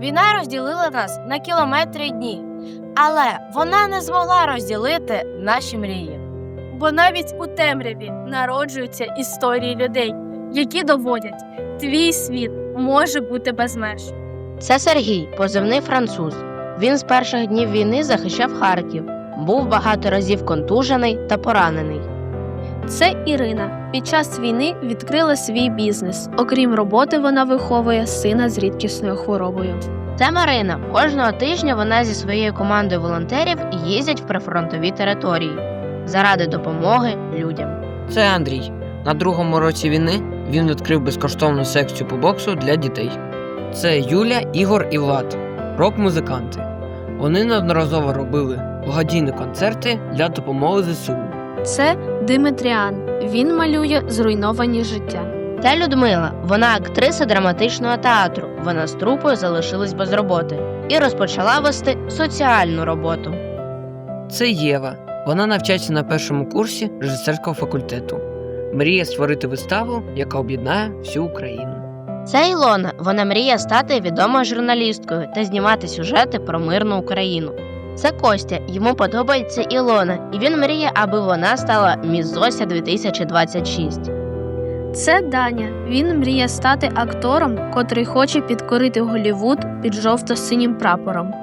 Війна розділила нас на кілометри й дні, але вона не змогла розділити наші мрії. Бо навіть у темряві народжуються історії людей, які доводять, твій світ може бути без меж. Це Сергій, позивний француз. Він з перших днів війни захищав Харків, був багато разів контужений та поранений. Це Ірина. Під час війни відкрила свій бізнес. Окрім роботи, вона виховує сина з рідкісною хворобою. Це Марина. Кожного тижня вона зі своєю командою волонтерів їздять в прифронтові території заради допомоги людям. Це Андрій. На другому році війни він відкрив безкоштовну секцію по боксу для дітей. Це Юля, Ігор і Влад, рок-музиканти. Вони неодноразово робили благодійні концерти для допомоги ЗСУ. Це Димитріан. Він малює зруйновані життя. Це Людмила. Вона актриса драматичного театру. Вона з трупою залишилась без роботи і розпочала вести соціальну роботу. Це Єва. Вона навчається на першому курсі режисерського факультету. Мріє створити виставу, яка об'єднає всю Україну. Це Ілона. Вона мріє стати відомою журналісткою та знімати сюжети про мирну Україну. Це Костя. Йому подобається Ілона, і він мріє, аби вона стала Міс Зося 2026. Це Даня. Він мріє стати актором, котрий хоче підкорити Голівуд під жовто-синім прапором.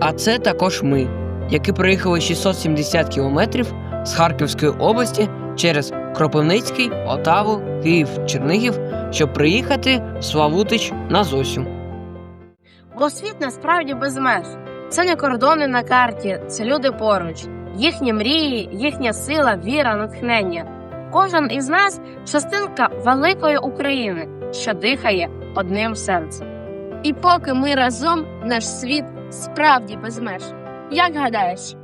А це також ми, які проїхали 670 кілометрів з Харківської області через Кропивницький, Полтаву, Київ, Чернигів, щоб приїхати в Славутич на Зосю. Бо світ насправді без меж. Це не кордони на карті, це люди поруч, їхні мрії, їхня сила, віра, натхнення. Кожен із нас частинка великої України, що дихає одним серцем. І поки ми разом, наш світ справді без меж. Як гадаєш,